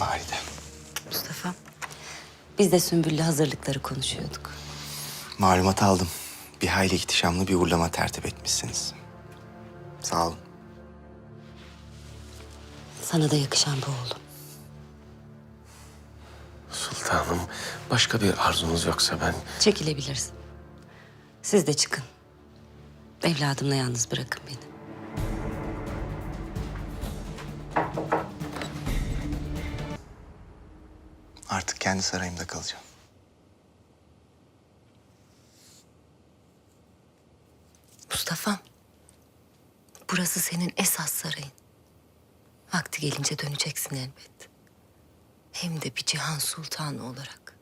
Valide. Mustafa. Biz de Sümbül'le hazırlıkları konuşuyorduk. Malumat aldım. Bir hayli ihtişamlı bir uğurlama tertip etmişsiniz. Sağ olun. Sana da yakışan bu oğlum. Sultanım, başka bir arzunuz yoksa ben... Çekilebilirsin. Siz de çıkın. Evladımla yalnız bırakın beni. Artık kendi sarayımda kalacağım. Mustafa. Burası senin esas sarayın. Vakti gelince döneceksin elbet. Hem de bir cihan sultanı olarak.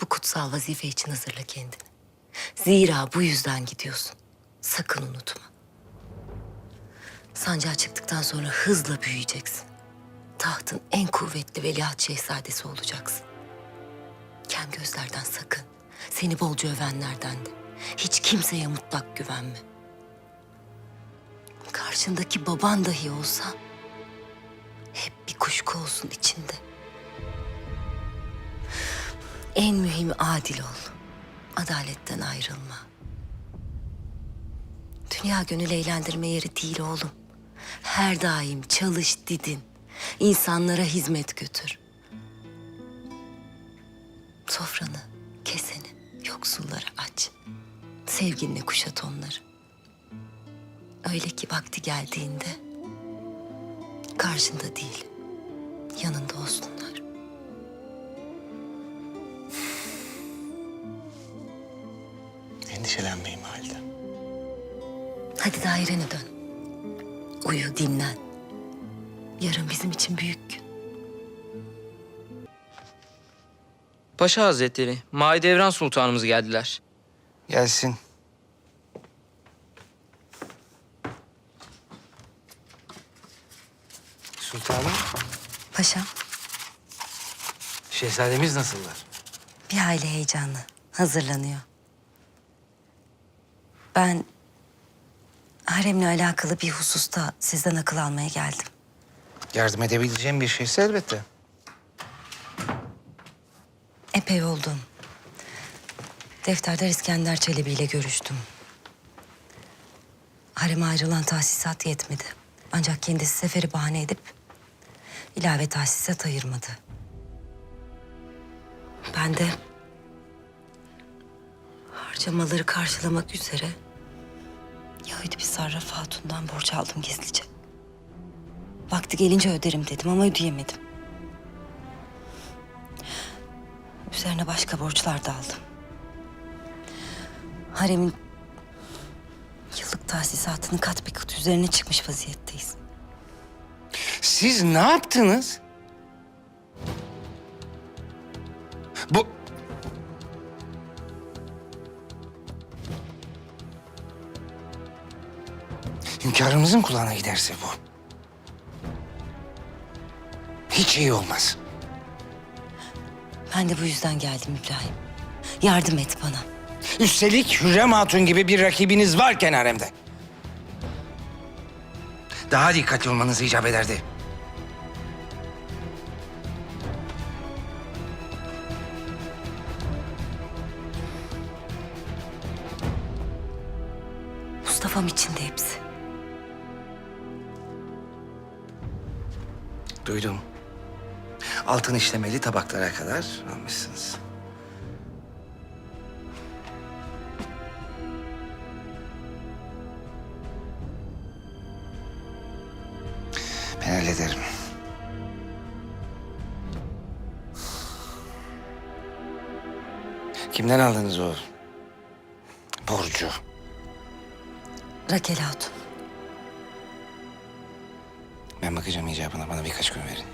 Bu kutsal vazife için hazırla kendini. Zira bu yüzden gidiyorsun. Sakın unutma. Sancağa çıktıktan sonra hızla büyüyeceksin. Tahtın en kuvvetli veliaht şehzadesi olacaksın. Kem gözlerden sakın. Seni bolca övenlerden de. Hiç kimseye mutlak güvenme. Karşındaki baban dahi olsa hep bir kuşku olsun içinde. En mühimi adil ol. Adaletten ayrılma. Dünya gönül eğlendirme yeri değil oğlum. Her daim çalış didin. İnsanlara hizmet götür. Sofranı, keseni, yoksullara aç. Sevginle kuşat onları. Öyle ki vakti geldiğinde karşında değil, yanında olsunlar. Endişelenmeyin valide. Hadi dairene dön. Uyu, dinlen. Yarın bizim için büyük gün. Paşa Hazretleri, Mahidevran Sultanımız geldiler. Gelsin. Sultanım, Paşam, şehzademiz nasıllar? bir hayli heyecanlı. Hazırlanıyor. Ben haremle alakalı bir hususta sizden akıl almaya geldim. Yardım edebileceğim bir şeyse elbette. Epey oldum. Defterdar İskender Çelebi ile görüştüm. Hareme ayrılan tahsisat yetmedi. Ancak kendisi seferi bahane edip ilave tahsisat ayırmadı. Ben de harcamaları karşılamak üzere Yahudi bir sarraf hatundan borç aldım gizlice. Vakti gelince öderim dedim ama ödeyemedim. Üzerine başka borçlar da aldım. Haremin yıllık tahsisatının kat bir kat üzerine çıkmış vaziyetteyiz. Siz ne yaptınız? Bu... Hünkârımızın kulağına giderse bu. İyi olmaz. Ben de bu yüzden geldim İbrahim. Yardım et bana. Üstelik Hürrem Hatun gibi bir rakibiniz varken haremde. Daha dikkatli olmanız icap ederdi. Mustafa'm için de hepsi. Duydum. Altın işlemeli tabaklara kadar almışsınız. Ben hallederim. Kimden aldınız o borcu? Rakel Hatun. Ben bakacağım icabına. Bana birkaç gün verin.